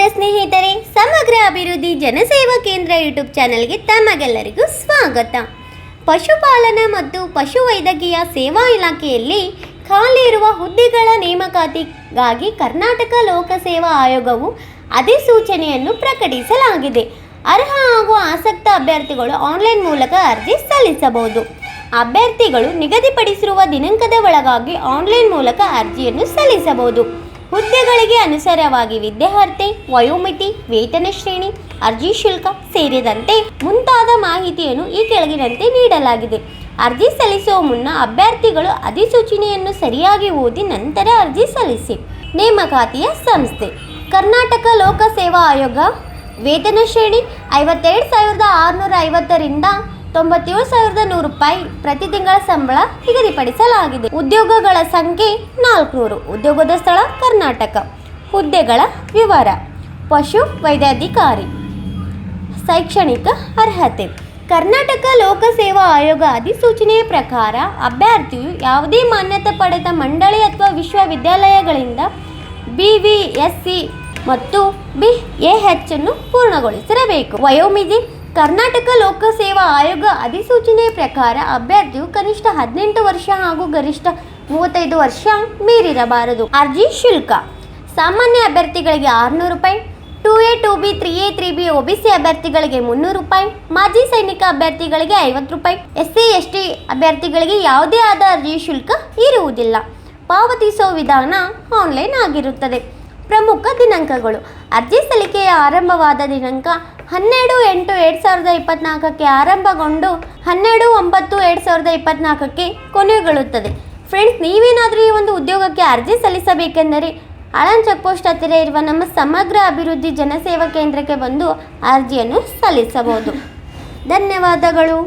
ನಮಸ್ಕಾರ ಸ್ನೇಹಿತರೆ, ಸಮಗ್ರ ಅಭಿವೃದ್ಧಿ ಜನಸೇವಾ ಕೇಂದ್ರ ಯೂಟ್ಯೂಬ್ ಚಾನೆಲ್ಗೆ ತಮಗೆಲ್ಲರಿಗೂ ಸ್ವಾಗತ. ಪಶುಪಾಲನೆ ಮತ್ತು ಪಶುವೈದ್ಯಕೀಯ ಸೇವಾ ಇಲಾಖೆಯಲ್ಲಿ ಖಾಲಿ ಇರುವ ಹುದ್ದೆಗಳ ನೇಮಕಾತಿಗಾಗಿ ಕರ್ನಾಟಕ ಲೋಕಸೇವಾ ಆಯೋಗವು ಅಧಿಸೂಚನೆಯನ್ನು ಪ್ರಕಟಿಸಲಾಗಿದೆ. ಅರ್ಹ ಹಾಗೂ ಆಸಕ್ತ ಅಭ್ಯರ್ಥಿಗಳು ಆನ್ಲೈನ್ ಮೂಲಕ ಅರ್ಜಿ ಸಲ್ಲಿಸಬಹುದು. ಅಭ್ಯರ್ಥಿಗಳು ನಿಗದಿಪಡಿಸಿರುವ ದಿನಾಂಕದ ಒಳಗಾಗಿ ಆನ್ಲೈನ್ ಮೂಲಕ ಅರ್ಜಿಯನ್ನು ಸಲ್ಲಿಸಬಹುದು. ಹುದ್ದೆಗಳಿಗೆ ಅನುಸಾರವಾಗಿ ವಿದ್ಯಾರ್ಹತೆ ವಯೋಮಿತಿ, ವೇತನ ಶ್ರೇಣಿ, ಅರ್ಜಿ ಶುಲ್ಕ ಸೇರಿದಂತೆ ಮುಂತಾದ ಮಾಹಿತಿಯನ್ನು ಈ ಕೆಳಗಿನಂತೆ ನೀಡಲಾಗಿದೆ. ಅರ್ಜಿ ಸಲ್ಲಿಸುವ ಮುನ್ನ ಅಭ್ಯರ್ಥಿಗಳು ಅಧಿಸೂಚನೆಯನ್ನು ಸರಿಯಾಗಿ ಓದಿ ನಂತರ ಅರ್ಜಿ ಸಲ್ಲಿಸಿ. ನೇಮಕಾತಿಯ ಸಂಸ್ಥೆ. ಕರ್ನಾಟಕ ಲೋಕಸೇವಾ ಆಯೋಗ. ವೇತನ ಶ್ರೇಣಿ ಐವತ್ತೆರಡು ಸಾವಿರದ ಆರುನೂರ ಐವತ್ತರಿಂದ ತೊಂಬತ್ತೇಳು ಸಾವಿರದ ನೂರು ರೂಪಾಯಿ ಪ್ರತಿ ತಿಂಗಳ ಸಂಬಳ ನಿಗದಿಪಡಿಸಲಾಗಿದೆ. ಉದ್ಯೋಗಗಳ ಸಂಖ್ಯೆ ನಾಲ್ಕುನೂರು. ಉದ್ಯೋಗದ ಸ್ಥಳ ಕರ್ನಾಟಕ. ಹುದ್ದೆಗಳ ವಿವರ. ಪಶು ವೈದ್ಯಾಧಿಕಾರಿ. ಶೈಕ್ಷಣಿಕ ಅರ್ಹತೆ. ಕರ್ನಾಟಕ ಲೋಕಸೇವಾ ಆಯೋಗ ಅಧಿಸೂಚನೆಯ ಪ್ರಕಾರ ಅಭ್ಯರ್ಥಿಯು ಯಾವುದೇ ಮಾನ್ಯತೆ ಪಡೆದ ಮಂಡಳಿ ಅಥವಾ ವಿಶ್ವವಿದ್ಯಾಲಯಗಳಿಂದ ಬಿ ವಿ ಎಸ್ ಸಿ ಮತ್ತು ಬಿ ಎ ಎಚ್ ಅನ್ನು ಪೂರ್ಣಗೊಳಿಸಿರಬೇಕು. ವಯೋಮಿತಿ ಕರ್ನಾಟಕ ಲೋಕಸೇವಾ ಆಯೋಗ ಅಧಿಸೂಚನೆ ಪ್ರಕಾರ ಅಭ್ಯರ್ಥಿಯು ಕನಿಷ್ಠ ಹದಿನೆಂಟು ವರ್ಷ ಹಾಗೂ ಗರಿಷ್ಠ ಮೂವತ್ತೈದು ವರ್ಷ ಮೀರಿರಬಾರದು. ಅರ್ಜಿ ಶುಲ್ಕ. ಸಾಮಾನ್ಯ ಅಭ್ಯರ್ಥಿಗಳಿಗೆ ಆರುನೂರು ರೂಪಾಯಿ, two A, two B, three A, three B, O B C ಅಭ್ಯರ್ಥಿಗಳಿಗೆ ಮುನ್ನೂರು ರೂಪಾಯಿ, ಮಾಜಿ ಸೈನಿಕ ಅಭ್ಯರ್ಥಿಗಳಿಗೆ ಐವತ್ತು ರೂಪಾಯಿ ಎಸ್ ಸಿ ಎಸ್ ಟಿ ಅಭ್ಯರ್ಥಿಗಳಿಗೆ ಯಾವುದೇ ಆದ ಅರ್ಜಿ ಶುಲ್ಕ ಇರುವುದಿಲ್ಲ. ಪಾವತಿಸುವ ವಿಧಾನ ಆನ್ಲೈನ್ ಆಗಿರುತ್ತದೆ. ಪ್ರಮುಖ ದಿನಾಂಕಗಳು. ಅರ್ಜಿ ಸಲ್ಲಿಕೆಯ ಆರಂಭವಾದ ದಿನಾಂಕ ಹನ್ನೆರಡು ಎಂಟು ಎರಡು ಸಾವಿರದ ಇಪ್ಪತ್ನಾಲ್ಕಕ್ಕೆ ಆರಂಭಗೊಂಡು ಹನ್ನೆರಡು ಒಂಬತ್ತು ಎರಡು ಸಾವಿರದ ಇಪ್ಪತ್ನಾಲ್ಕಕ್ಕೆ ಕೊನೆಗೊಳ್ಳುತ್ತದೆ. ಫ್ರೆಂಡ್ಸ್ ನೀವೇನಾದರೂ ಈ ಒಂದು ಉದ್ಯೋಗಕ್ಕೆ ಅರ್ಜಿ ಸಲ್ಲಿಸಬೇಕೆಂದರೆ ಆಳನ್ ಚೆಕ್ಪೋಸ್ಟ್ ಹತ್ತಿರ ಇರುವ ನಮ್ಮ ಸಮಗ್ರ ಅಭಿವೃದ್ಧಿ ಜನಸೇವಾ ಕೇಂದ್ರಕ್ಕೆ ಬಂದು ಅರ್ಜಿಯನ್ನು ಸಲ್ಲಿಸಬಹುದು. ಧನ್ಯವಾದಗಳು.